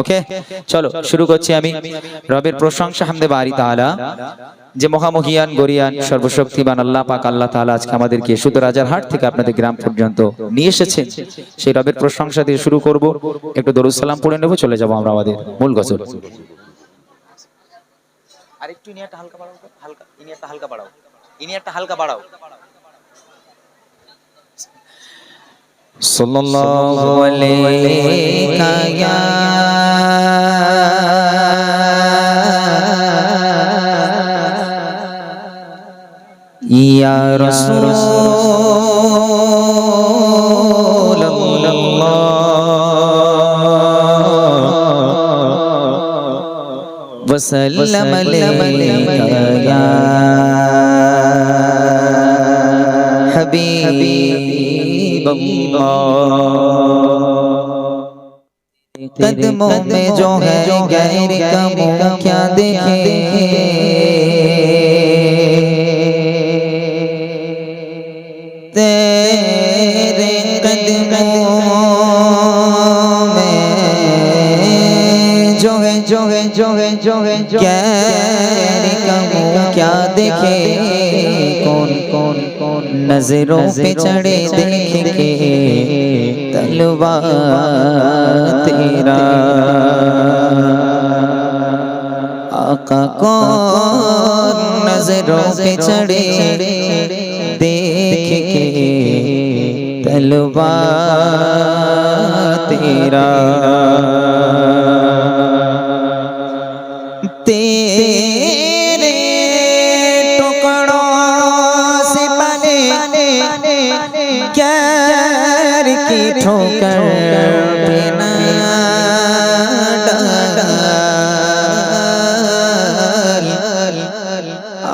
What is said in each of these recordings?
ওকে চলো শুরু করছি আমি রবের প্রশংসা হামদে বাড়ি তাআলা যে মহামহিয়ান গরিয়ান সর্বশক্তিমান আল্লাহ পাক আল্লাহ তাআলা আজকে আমাদেরকে শুধু রাজার হাট থেকে আপনাদের গ্রাম পর্যন্ত নিয়ে এসেছেন। সেই রবের প্রশংসা দিয়ে শুরু করব। একটু দরুদ সালাম পড়ে নেব চলে যাব আমরা আমাদের মূল গজল। আরেকটু ইনিয়াটা হালকা বাড়াও হালকা ইনিয়াটা হালকা বাড়াও ইনিয়াটা হালকা বাড়াও। صلى الله عليك يا يا رسول الله. وسلم عليك يا حبيب. कदमों में जो है गैर का मुँह क्या देखे? तेरे कदमों में जो है जो है जो है जो है गैर का क्या देखे? नज़रों पे चढ़े देखे तलवा तेरा। आका कौन नज़रों पे चढ़े देख के तलवा तेरे। की ठोकर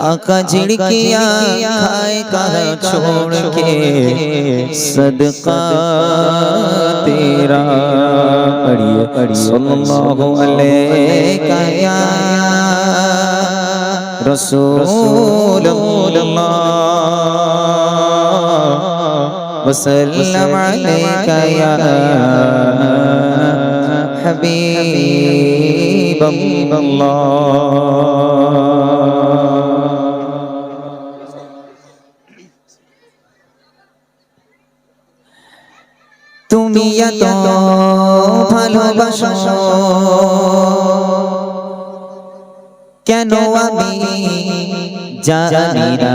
आका झिड़किया खाए कहा छोड़ के सदका तेरा पढ़िए सल्लल्लाहु अलैहि وسلم عليك يا حبيب الله. তুমি এত ভালোবাসো। কেন আমি জানি না?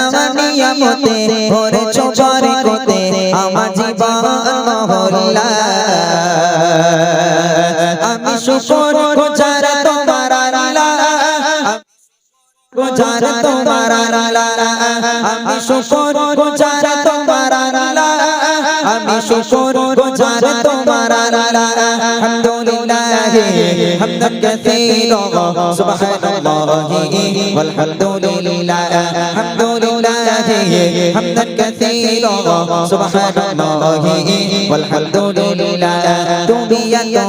মতে ভরে চোপর কোতে আমার জীবন মহল্লা। আমি শুকর গুজার তোমার আমি শুকর গুজার তোমার আল্লাহ। আমি গুজার তোমার আল্লাহ। আলহামদুলিল্লাহ, হামদান কাসীরা। সুবহানাল্লাহি ওয়ালহামদুলিল্লাহ আলহামদুলিল্লাহ হামদান কাসীরা সুবহানাল্লাহি ওয়ালহামদুলিল্লাহ তুমি এত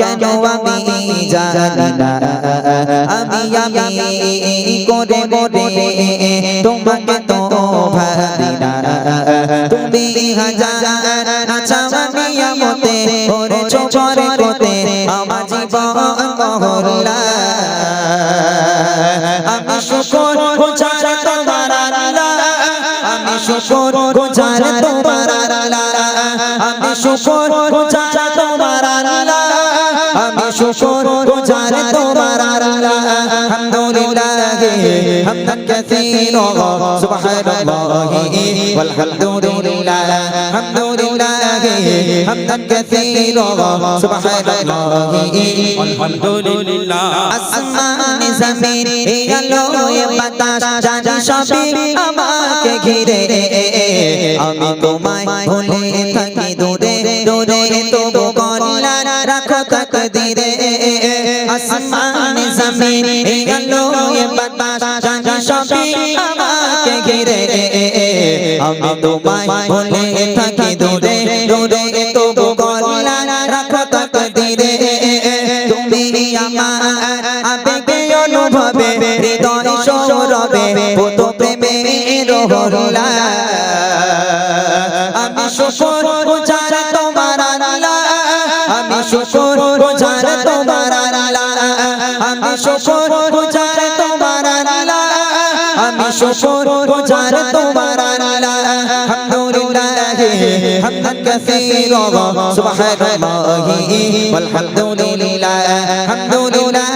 কেন আমি জানি না আমি আমি করে করে তোমাকে তো ভাবি না তুমি হাজার শুকর গুজার তোমার আল্লাহ। আলহামদুলিল্লাহ, হামদান কাসীরা। সুবহানাল্লাহ, ওয়ালহামদুলিল্লাহ, হামদুলিল্লাহ, হামদান কাসীরা। সুবহানাল্লাহ আলহামদুলিল্লাহ আসমানে জমিন, এই আলো এ বাতাস, জানি সবই আমাকে ঘিরে। আমি তোমায় ভুলে থাকি, দূরে দূরে তোমায় রাখো আসমান জমিন এই আলো বাতাস সবই আমাকে ঘিরে আমি তোমায় ভুলে থাকি দূরে দূরে তবু কল্যাণ রাখো তাকদিরে তুমি আমার আবেগে অনুভবে হৃদয় সৌরভে পুত প্রেমে রহলা আমি শুকর শোকর গোজার তোমার আল্লাহ। আমি শোকর গোজার তোমার আল্লাহ। হামদুলিল্লাহ, হামদান কাসীরা সুবহানাল্লাহ ওয়ালহামদুলিল্লাহ। হামদুলিল্লাহ,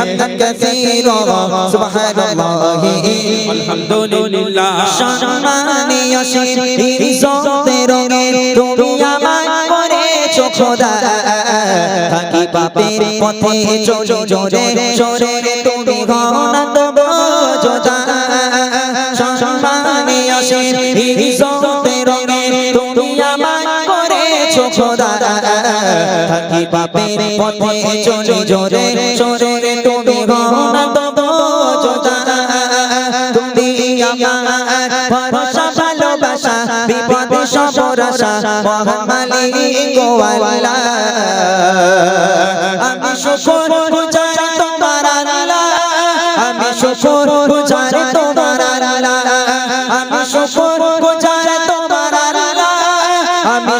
হামদান কাসীরা সুবহানাল্লাহ আলহামদুলিল্লাহ সম্মানীয় শির ইজ্জতের রঙে তুমি আমায় খোদা থাকি পাপের পথে চলি জোরে জোরে তুমি ঘনা তবু যোদা সম্মানীয় ইজ্জতের রঙে। তুমি আমায় করেছ খোদা থাকি পাপের পথে চলি জোরে জোরে তুমি ঘনা তবু যোদা তুমি আমার ভরসা, ভালোবাসা, বিপদে সবরসা মহান মালিক গো আমি শুকর গুজার তোমার আমি তোমার আমি তোমার আমি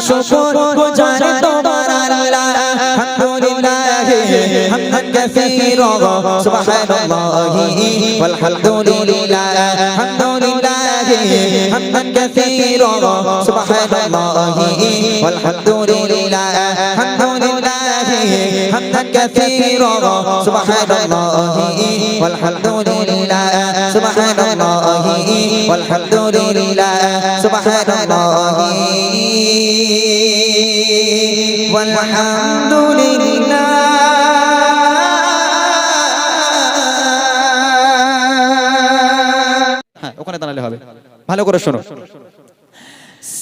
তোমার সুবহানাল্লাহি ওয়াল হামদুলিল্লাহ হামদুলিল্লাহ حمدا كثيرا سبحان الله والحمد لله الحمد لله حمدا كثيرا سبحان الله والحمد لله سبحان الله والحمد لله سبحان الله والحمد لله হ্যাঁ ওখানে দাঁড়ালে হবে ভালো করে শোনো।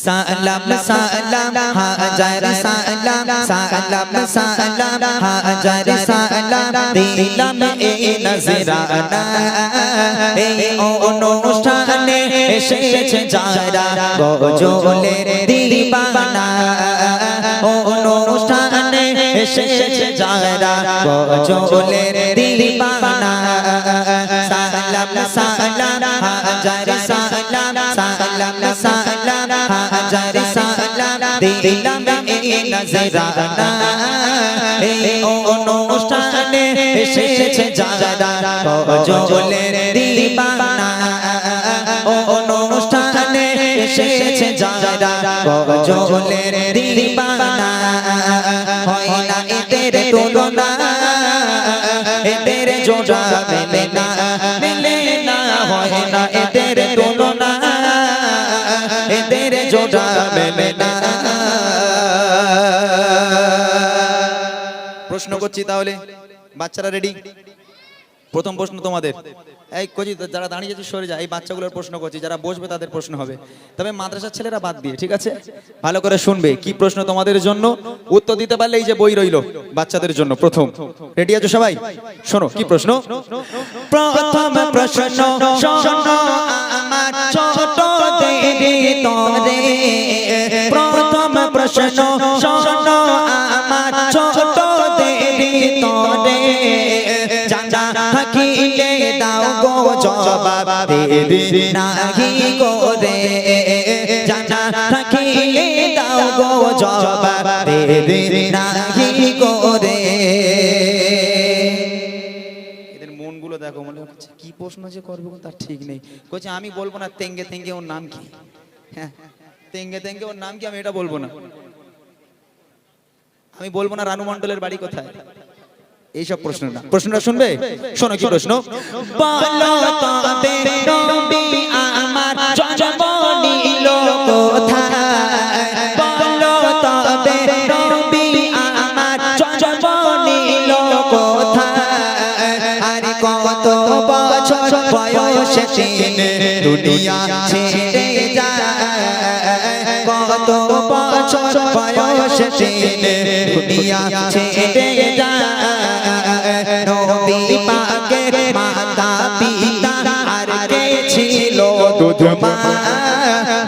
সালাম সালাম হাজার সালাম সালাম সালাম হাজার সালাম দিলাম এ নজরানা। এই অনুষ্ঠানে এসেছে যারা গজলের দিবানা। অনুষ্ঠানে এসেছে যারা গজলের দিবানা। সালাম সালাম হাজার নজরানা এই অনুষ্ঠানে এসেছে যারা গজলের দিবানা। অনুষ্ঠানে এসেছে যারা গজলের দিবানা। হয় না এদের তুলনা, এদের জোড়া মেলে না মেলে না। হয় না এদের তুলনা, এদের জোড়া মেলে করছি তাহলে? বাচ্চারা রেডি প্রথম প্রশ্ন তোমাদের। এই কচি যারা দাঁড়িয়ে আছে সরে যায় এই বাচ্চাগুলোর প্রশ্ন করছি যারা বসবে তাদের প্রশ্ন হবে। তবে মাদ্রাসার ছেলেরা বাদ দিয়ে ঠিক আছে? ভালো করে শুনবে কি প্রশ্ন তোমাদের জন্য? উত্তর দিতে পারলে এই যে বই রইল বাচ্চাদের জন্য প্রথম। রেডি আছো সবাই? শোনো কি প্রশ্ন? প্রথম প্রশ্ন শোনো আমার ছোট প্রথম প্রশ্ন দেরি নাহি করে, জানা দাও গো দেরি নাহি করে মনগুলো দেখো কি প্রশ্ন যে করব তার ঠিক নেই। কইছে, আমি বলব না, তেঙ্গে তেঙ্গে ওর নাম কি? হ্যাঁ তেঙ্গে তেঙ্গে ওর নাম কি আমি এটা বলব না। আমি বলব না রানু মণ্ডলের বাড়ি কোথায়? এইসব প্রশ্ন না প্রশ্নটা শুনবে শোনো কি প্রশ্ন আমার বয়সে দুনিয়া ছেড়ে যায় কত বছর বয়সে তিনি দুনিয়া ছেড়ে নবী পাকের মাতা পিতা আর কে ছিল দুধ মা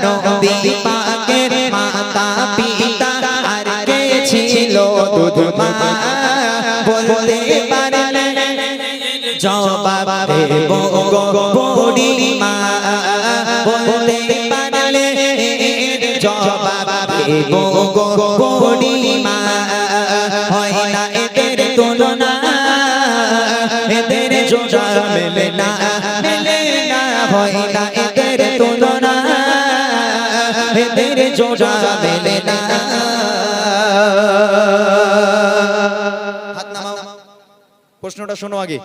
নবী পাকের মাতা পিতা আর কে ছিল দুধ মা বলতে পারলে জবাব দেব গো বুড়ি মা বলতে পারলে জবাব হয় না এদের তুলনা? এদের মেলে না মেলে না, হয় না এদের তুলনা? এদের মেলে না। প্রশ্নটা শোনো আগে।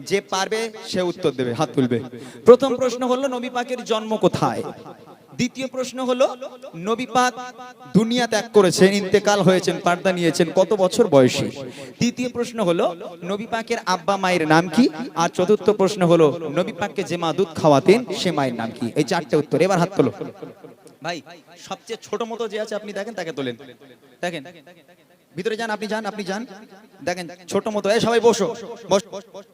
যে পারবে, সে উত্তর দেবে, হাত তুলবে। প্রথম প্রশ্ন হলো, নবী পাকের জন্ম কোথায়? দ্বিতীয় প্রশ্ন হলো, নবী পাক দুনিয়া ত্যাগ করেছেন, ইন্তেকাল হয়েছেন, পার্দা নিয়েছেন, কত বছর বয়সে? তৃতীয় প্রশ্ন হলো, নবী পাকের আব্বা মায়ের নাম কি? আর চতুর্থ প্রশ্ন হলো, নবী পাককে যে মা দুধ খাওয়াতেন, সে মায়ের নাম কি? এই চারটে উত্তর, এবার হাত তোলো। ভাই, সবচেয়ে ছোট মতো যে আছে, আপনি দেখেন, তাকে তোলেন। দেখেন, ভিতরে যান, আপনি যান আপনি যান। দেখেন, ছোট মতো, এই সবাই বসো বস বস। বস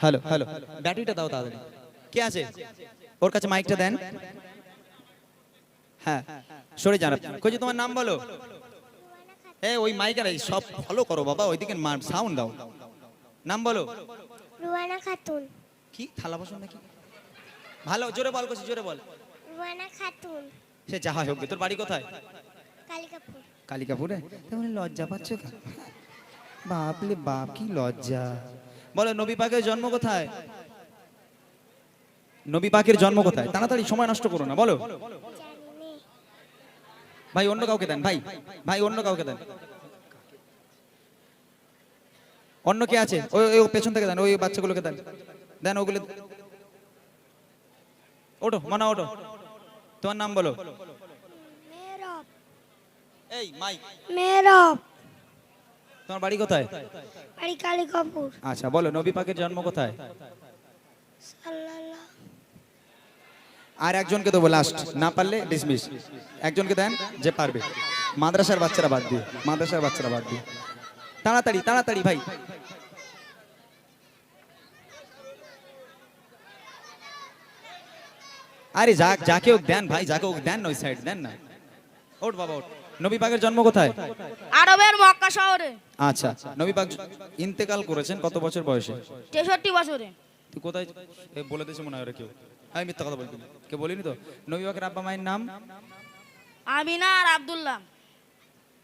হ্যালো হ্যালো ব্যাটারিটা দাও তাড়াতাড়ি। কে আছে? ওর কাছে মাইকটা দেন। হ্যাঁ সরে যান আপনি। কই যে তোমার নাম বলো? এ ওই মাইকের সব ফলো করো বাবা ওইদিকে সাউন্ড দাও। নাম বলো। রুয়ানা খাতুন। কি? থালা বাসন নাকি? ভালো জোরে বল করছি জোরে বল। রুয়ানা খাতুন। সে যাহা হোক তোর বাড়ি কোথায়? কালিকাপুর। কালিকাপুরে? তেমন লজ্জা পাচ্ছ কেন? বাপলে বাপ কি লজ্জা। বলো নবী পাকের জন্ম কোথায়? নবী পাকের জন্ম কোথায়? তাড়াতাড়ি সময় নষ্ট করো না বলো। ভাই অন্য কাউকে দেন ভাই। ভাই অন্য কাউকে দেন। অন্য কে আছে? ওই ওই পেছন থেকে দেন ওই বাচ্চাগুলোকে দেন। দেন ওগুলো। ওঠো মানা ওঠো। তোমার নাম বলো। এই মাই মেরব তোমার বাড়ি কোথায়? বাড়ি কালিকাপুর আচ্ছা বলো নবী পাকের জন্ম কোথায়? আর একজনকে দেবো লাস্ট না পারলে ডিসমিস একজনকে দেন যে পারবে। মাদ্রাসার বাচ্চারা বাদ দিয়ে মাদ্রাসার বাচ্চারা বাদ দিয়ে। তাড়াতাড়ি তাড়াতাড়ি ভাই। আরে যাকে ওকে দেন ভাই যাকে দেন ওই সাইড দেন না। ওঠ বাবা ওঠ। নবী পাকের জন্ম কোথায়? আরবের মক্কা শহরে। আচ্ছা নবী পাক ইন্তেকাল করেছেন কত বছর বয়সে? তেষট্টি বছরে। তুই কোথায়? বলে দিয়েছে মনে হয় কেউ। আমি মিথ্যা কথা বলছি কেউ বলিনি তো? নবী পাকের আব্বা মায়ের নাম? আমিনা আর আব্দুল্লাহ।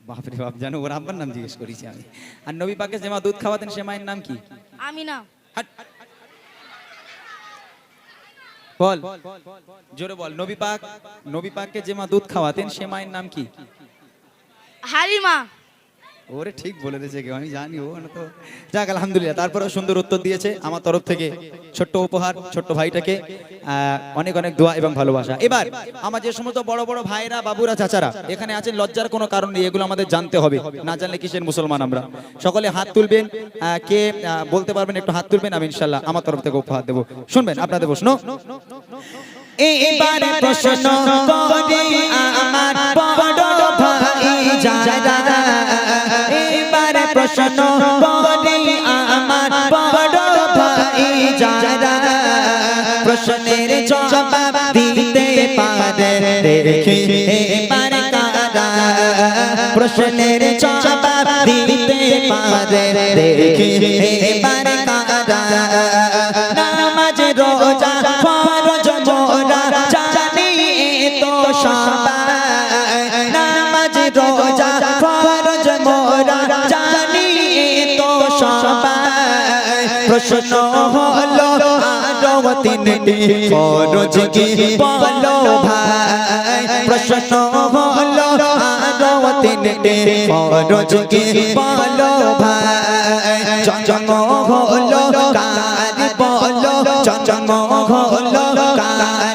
বাপরে বাপ জানো ওর আব্বার নাম জিজ্ঞেস করেছি আমি। আর নবী পাকে যে মা দুধ খাওয়াতেন সে মায়ের নাম কি? আমিনা। বল। জোরে বল। নবী পাক নবী পাককে যে মা দুধ খাওয়াতেন সে মায়ের নাম কি? হালিমা। ওরে ঠিক বলে দিয়েছে কেউ আমি জানি ও না তো। যাক আলহামদুলিল্লাহ তারপরে সুন্দর উত্তর দিয়েছে আমার তরফ থেকে। ছোট্ট উপহার ছোট্ট ভাইটাকে অনেক অনেক দোয়া এবং ভালোবাসা। এবার আমার যে সমস্ত বড় বড় ভাইরা বাবুরা চাচারা এখানে আছেন লজ্জার কোনো কারণ নেই এগুলো আমাদের জানতে হবে। না জানলে কিসের মুসলমান আমরা? সকলে হাত তুলবেন কে বলতে পারবেন একটু হাত তুলবেন আমি ইনশাল্লাহ আমার তরফ থেকে উপহার দেবো। শুনবেন আপনাদের প্রশ্ন এবারে প্রশ্ন করে আমার প্রশ্ন করে আমার বড় ভাই যারা প্রশ্নের জবাব দিতে পারে, দেখি এবারে কারা। প্রশ্নের জবাব দিতে পারে, দেখি সবাই প্রশ্ন হলো, আরও তিনটি ফরজ কি বলো ভাই? প্রশ্ন হলো, আরও তিনটি ফরজ কি বলো ভাই? জন্ম হলো কার বলো, জন্ম হলো কার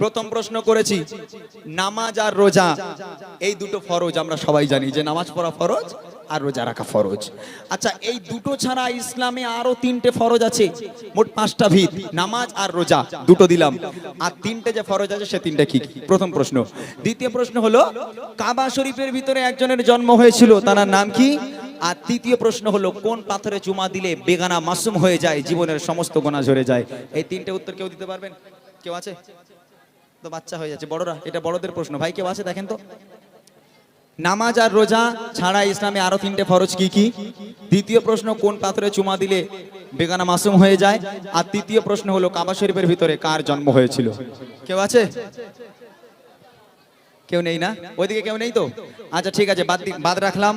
প্রথম প্রশ্ন করেছি, নামাজ আর রোজা, এই দুটো ফরজ আমরা সবাই জানি, যে নামাজ পড়া ফরজ আর রোজা রাখা ফরজ। আচ্ছা এই দুটো ছাড়া ইসলামে আরও তিনটে ফরজ আছে, মোট পাঁচটা ভিত, নামাজ আর রোজা, দুটো দিলাম। আর তিনটে যে ফরজ আছে, সে তিনটে কি? প্রথম প্রশ্ন। দ্বিতীয় প্রশ্ন হলো, কাবা শরীফের ভিতরে একজনের জন্ম হয়েছিল, তার নাম কি? আর তৃতীয় প্রশ্ন হলো, কোন পাথরে চুমা দিলে বেগানা মাসুম হয়ে যায়, জীবনের সমস্ত গোনা ঝরে যায়? এই তিনটে উত্তর কেউ দিতে পারবেন? কেউ আছে? তো বাচ্চা হয়ে যাচ্ছে, বড়রা, এটা বড়দের প্রশ্ন। ভাই, কেউ আছে? দেখেন তো। নামাজ আর রোজা ছাড়া ইসলামে আরও তিনটে ফরজ কি কি? দ্বিতীয় প্রশ্ন, কোন পাথরে চুমা দিলে বেগানা মাসুম হয়ে যায়? আর তৃতীয় প্রশ্ন হলো, কাবা শরীফের ভিতরে কার জন্ম হয়েছিল? কেউ আছে? কেউ নেই না? ওইদিকে কেউ নেই তো? আচ্ছা ঠিক আছে, বাদ বাদ রাখলাম।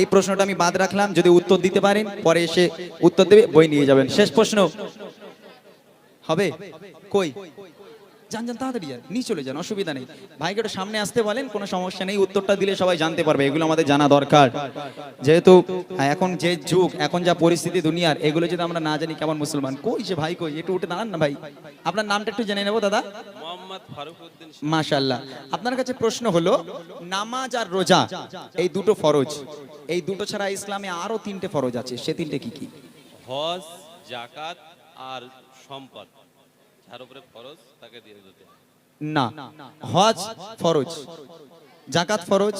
এই প্রশ্নটা আমি বাদ রাখলাম, যদি উত্তর দিতে পারেন, পরে এসে উত্তর দেবে, বই নিয়ে যাবেন। শেষ প্রশ্ন। হবে? কই? যান যান তাড়াতাড়ি যান। নিয়ে চলে যান অসুবিধা নেই। ভাইকে একটু সামনে আসতে বলেন কোনো সমস্যা নেই। উত্তরটা দিলে সবাই জানতে পারবে এগুলো আমাদের জানা দরকার। যেহেতু এখন যে যুগ এখন যা পরিস্থিতি দুনিয়ার এগুলো যদি আমরা না জানি কেমন মুসলমান? কই যে ভাই কই? একটু উঠে দাঁড়ান না ভাই। আপনার নামটা একটু জেনে নেব দাদা? মাশাল্লাহ আপনার কাছে প্রশ্ন হলো নামাজ আর রোজা এই দুটো ফরজ এই দুটো ছাড়া ইসলামে আরও তিনটে ফরজ আছে সে তিনটে কি কি? হজ জাকাত আর সম্পদ। যার উপরে ফরজ তাকে দিয়ে দিতে না হজ ফরজ জাকাত ফরজ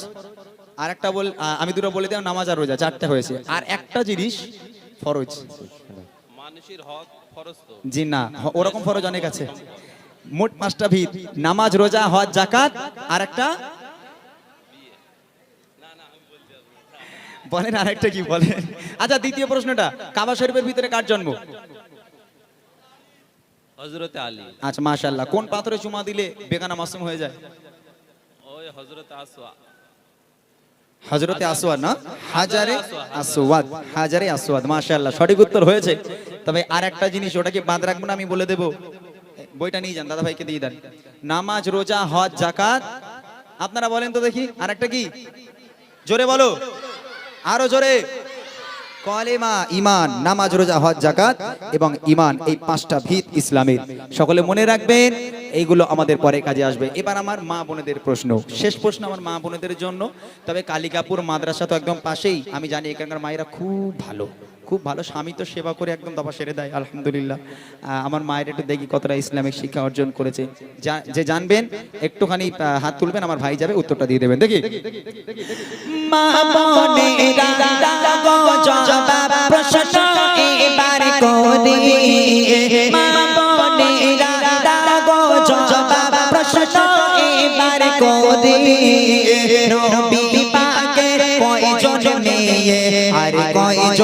আর একটা বল আমি দুটো বলে দিলাম নামাজ আর রোজা চারটে হয়েছে। আর একটা জিনিস ফরজ। মানুষের হক ফরজ তো। জি না ওরকম ফরজ অনেক আছে। মোট পাঁচটা ভিত নামাজ রোজা হজ জাকাত আর একটা বলেন আর একটা কি বলেন? আচ্ছা দ্বিতীয় প্রশ্নটা কাবা শরীফের ভিতরে কার জন্ম? হজরতে আলী। আচ্ছা মাশাল্লাহ কোন পাথরে চুমা দিলে বেগানা মাসুম হয়ে যায়? ওই হজরতে আসওয়া। হজরতে আসওয়াদ না? হাজারে আসওয়াদ। হাজারে আসওয়াদ মাশাআল্লাহ। সঠিক উত্তর হয়েছে। তবে আর একটা জিনিস ওটাকে বাদ রাখব না আমি বলে দেবো। বইটা নিয়ে যান দাদা ভাইকে দিয়ে দেন। নামাজ রোজা হজ জাকাত আপনারা বলেন তো দেখি আর একটা কি? জোরে বলো। আরও জোরে। কলেমা ইমান নামাজ, রোজা, হজ জাকাত এবং ইমান এই পাঁচটা ভিত ইসলামের। সকলে মনে রাখবেন, এইগুলো আমাদের পরে কাজে আসবে। এবার আমার মা বোনেদের প্রশ্ন। শেষ প্রশ্ন আমার মা বোনেদের জন্য। তবে কালিকাপুর মাদ্রাসা তো একদম পাশেই। আমি জানি এখানকার মায়েরা খুব ভালো। খুব ভালো স্বামী তো সেবা করে একদম দফা সেরে দেয়, আলহামদুলিল্লাহ। আমার মায়ের একটু দেখি কতটা ইসলামিক শিক্ষা অর্জন করেছে। যে জানবেন, একটুখানি হাত তুলবেন, আমার ভাই যাবে, উত্তরটা দিয়ে দেবেন। দেখি। এবার করি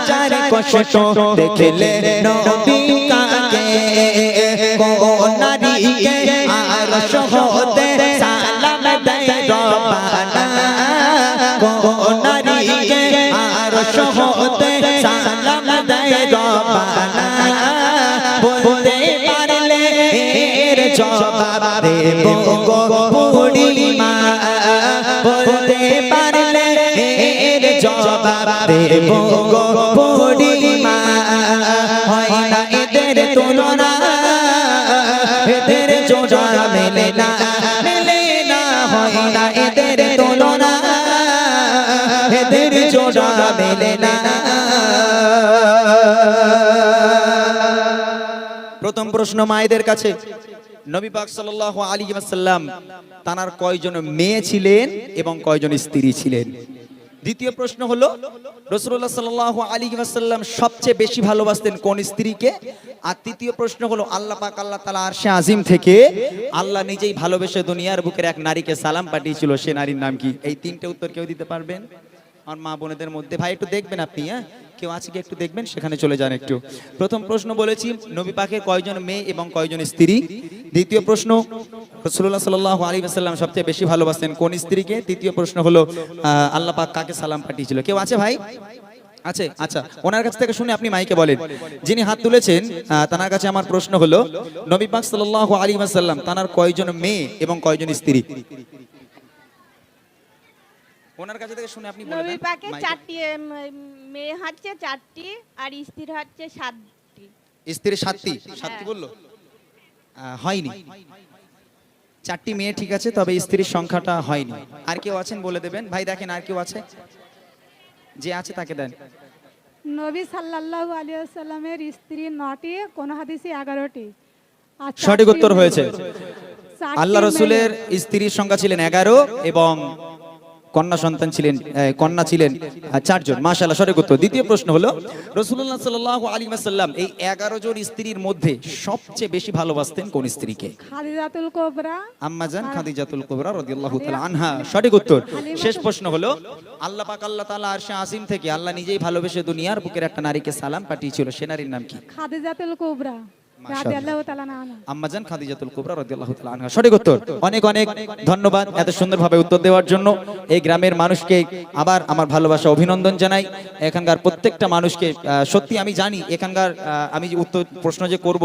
হাজার কষ্ট দেখলে নবী কাকে কোন নারীকে আর সহতে সালাম দেয় রবানা কোন নারীকে আর সহতে সালাম দেয় রবানা বলতে জবাব দেব গো বুড়িমা। বলতে পারলে এর দেব এদের তুলনা। এদের মেলে না। মেলে না, হয় না এদের তুলনা। এদের মেলে না। প্রথম প্রশ্ন মায়েদের কাছে। নবী পাক সাল্লাল্লাহু আলাইহি ওয়াসাল্লাম তানার কয়জন মেয়ে ছিলেন এবং কয়জন স্ত্রী ছিলেন? দ্বিতীয় প্রশ্ন হলো রসুল্লাহ সাল আলী আসাল্লাম সবচেয়ে বেশি ভালোবাসতেন কোন স্ত্রীকে? আর তৃতীয় প্রশ্ন হলো, আল্লাহ পাক, আল্লাহ তালা আরশে আজিম থেকে আল্লাহ নিজেই ভালোবেসে দুনিয়ার বুকের এক নারীকে সালাম পাঠিয়েছিল, সে নারীর নাম কি? এই তিনটে উত্তর কেউ দিতে পারবেন? আমার মা বোনেদের মধ্যে, ভাই একটু দেখবেন আপনি হ্যাঁ? কেউ আছে কি একটু দেখবেন? সেখানে চলে যান একটু। প্রথম প্রশ্ন বলেছি, নবী পাকের কয়জন মেয়ে এবং কয়জন স্ত্রী? দ্বিতীয় প্রশ্ন রসুল্লাহ সাল্লাহ আলী আসাল্লাম সবচেয়ে বেশি ভালোবাসতেন কোন স্ত্রীকে? তৃতীয় প্রশ্ন হলো আল্লাহ পাক কাকে সালাম পাঠিয়েছিল? কেউ আছে ভাই? আছে? আচ্ছা ওনার কাছ থেকে শুনে আপনি মাইকে বলেন। যিনি হাত তুলেছেন তানার কাছে আমার প্রশ্ন হলো, নবী পাক সাল্লাহ আলী আসাল্লাম তানার কয়জন মেয়ে এবং কয়জন স্ত্রী? ওনার কাছে থেকে শুনে আপনি বলে নবী দেন, পাকে চারটি মেয়ে হচ্ছে চারটি আর স্ত্রী হচ্ছে সাতটি। স্ত্রী সাতটি? সাতটি। বলল? হয়নি। চারটি মেয়ে ঠিক আছে তবে স্ত্রীর সংখ্যাটা হয়নি। আর কেউ আছেন বলে দেবেন? ভাই দেখেন আর কেউ আছে? যে আছে তাকে দেন। নবী সাল্লাল্লাহু আলাইহি সাল্লামের স্ত্রী নটি কোন হাদিসে এগারোটি। আর সঠিক উত্তর হয়েছে। আল্লাহ রসুলের স্ত্রীর সংখ্যা ছিলেন এগারো এবং কন্যা সন্তান ছিলেন কন্যা ছিলেন চারজন। মাশাআল্লাহ সঠিক উত্তর। দ্বিতীয় প্রশ্ন হলো রসুল্লাহ সাল্লাহ আলী সাল্লাম এই এগারো জন স্ত্রীর মধ্যে সবচেয়ে বেশি ভালোবাসতেন কোন স্ত্রীকে? খাদিজাতুল কোবরা। আম্মাজান খাদিজাতুল কুবরা রাদিয়াল্লাহু তাআলা আনহা। সঠিক উত্তর। শেষ প্রশ্ন হলো আল্লাহ পাক আল্লাহ তাআলা আরশে আসিম থেকে আল্লাহ নিজেই ভালোবেসে দুনিয়ার বুকের একটা নারীকে সালাম পাঠিয়েছিল। সে নারীর নাম কি? খাদিজাতুল কোবরা। আম্মাজান খাদিজাতুল কুবরা রাদিয়াল্লাহু তাআলা আনহা। সঠিক উত্তর? অনেক অনেক ধন্যবাদ এত সুন্দরভাবে উত্তর দেওয়ার জন্য। এই গ্রামের মানুষকে আবার আমার ভালোবাসা অভিনন্দন জানাই। এখানকার প্রত্যেকটা মানুষকে সত্যি আমি জানি এখানকার আমি যে উত্তর প্রশ্ন যে করব